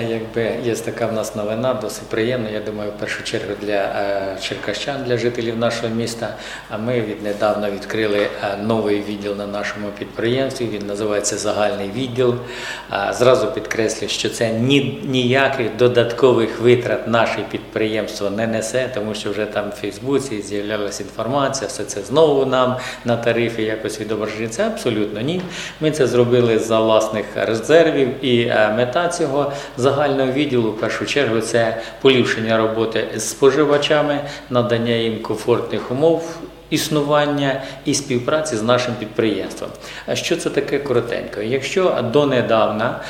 якби є така в нас новина, досить приємна. Я думаю, в першу чергу для е, черкащан, для жителів нашого міста. А ми віднедавна відкрили е, новий відділ на нашому підприємстві. Він називається загальний відділ. Зразу підкреслю, що це ні, ніяких додаткових витрат наше підприємство не несе, тому що вже там в Фейсбуці з'являлася інформація, все це знову нам на тарифи якось відображення. Це абсолютно ні. Ми це зробили за власних резервів, і е, мета цього загального відділу в першу чергу це поліпшення роботи з споживачами, надання їм комфортних умов. Існування і співпраці з нашим підприємством. А Що це таке коротенько? Якщо донедавна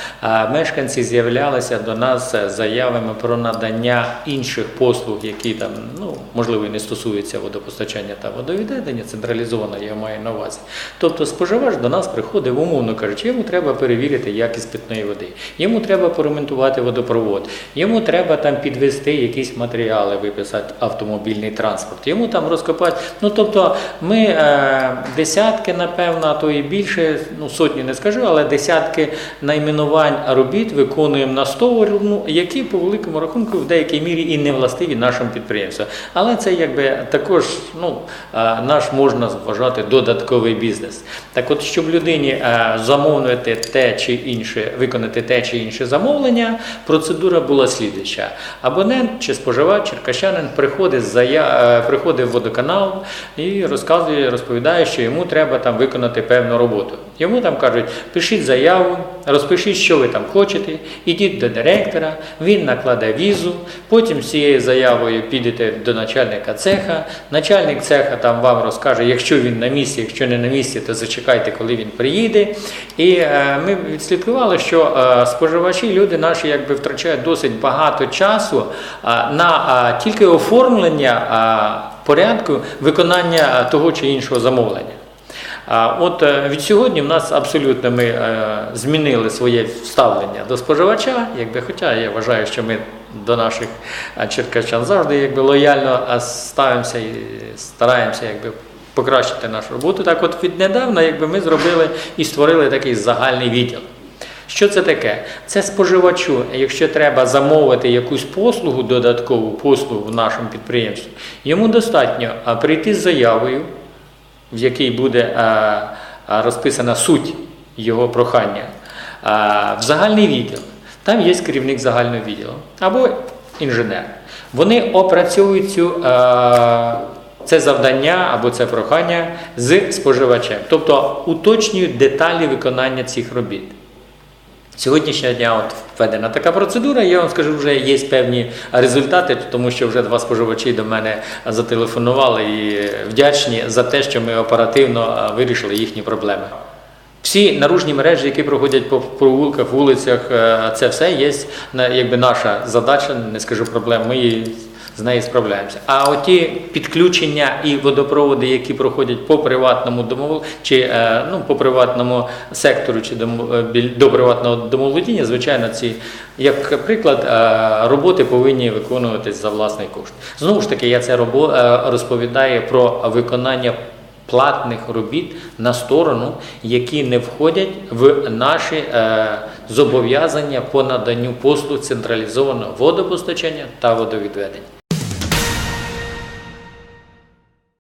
мешканці з'являлися до нас заявами про надання інших послуг, які там ну можливо і не стосуються водопостачання та водовідведення, централізовано я маю на увазі. Тобто споживач до нас приходить, умовно кажучи, йому треба перевірити якість питної води, йому треба поремонтувати водопровод, йому треба там підвести якісь матеріали, виписати автомобільний транспорт, йому там розкопати. Ну тобто ми е, десятки, напевно, а то і більше, ну сотні не скажу, але десятки найменувань робіт виконуємо на 100 ну, які по великому рахунку в деякій мірі і не властиві нашому підприємству. Але це якби також ну, е, наш можна вважати додатковий бізнес. Так от, щоб людині е, замовити те чи інше, виконати те чи інше замовлення, процедура була слідуюча. Абонент чи споживач, черкащанин приходить, зая... приходить в водоканал і розказує, розповідає, що йому треба там виконати певну роботу. Йому там кажуть, пишіть заяву, розпишіть, що ви там хочете, ідіть до директора, він накладе візу, потім з цією заявою підете до начальника цеха. Начальник цеха там вам розкаже, якщо він на місці, якщо не на місці, то зачекайте, коли він приїде. І е, ми відслідкували, що е, споживачі, люди наші якби втрачають досить багато часу е, на е, тільки оформлення. е, порядку виконання е, того чи іншого замовлення. От е, від сьогодні в нас абсолютно ми е, змінили своє ставлення до споживача, якби, хоча я вважаю, що ми до наших черкащан завжди якби, лояльно ставимося і стараємося якби, покращити нашу роботу. Так от віднедавна якби, ми зробили і створили такий загальний відділ. Що це таке? Це споживачу, якщо треба замовити якусь послугу, додаткову послугу в нашому підприємстві, йому достатньо прийти з заявою, в якій буде розписана суть його прохання, в загальний відділ. Там є керівник загального відділу або інженер. Вони опрацьовують цю. Це завдання або це прохання з споживачем, тобто уточнюють деталі виконання цих робіт. Сьогоднішнього дня от введена така процедура, я вам скажу, вже є певні результати, тому що вже два споживачі до мене зателефонували і вдячні за те, що ми оперативно вирішили їхні проблеми. Всі наружні мережі, які проходять по провулках, вулицях, е, це все є якби наша задача, не скажу проблем. Ми її з нею справляємося. А оті підключення і водопроводи, які проходять по приватному домов чи е, ну, по приватному сектору, чи е, до приватного домоволодіння, звичайно, ці, як приклад, е, роботи повинні виконуватись за власний кошт. Знову ж таки, я це розповідаю про виконання платних робіт на сторону, які не входять в наші е, зобов'язання по наданню послуг централізованого водопостачання та водовідведення.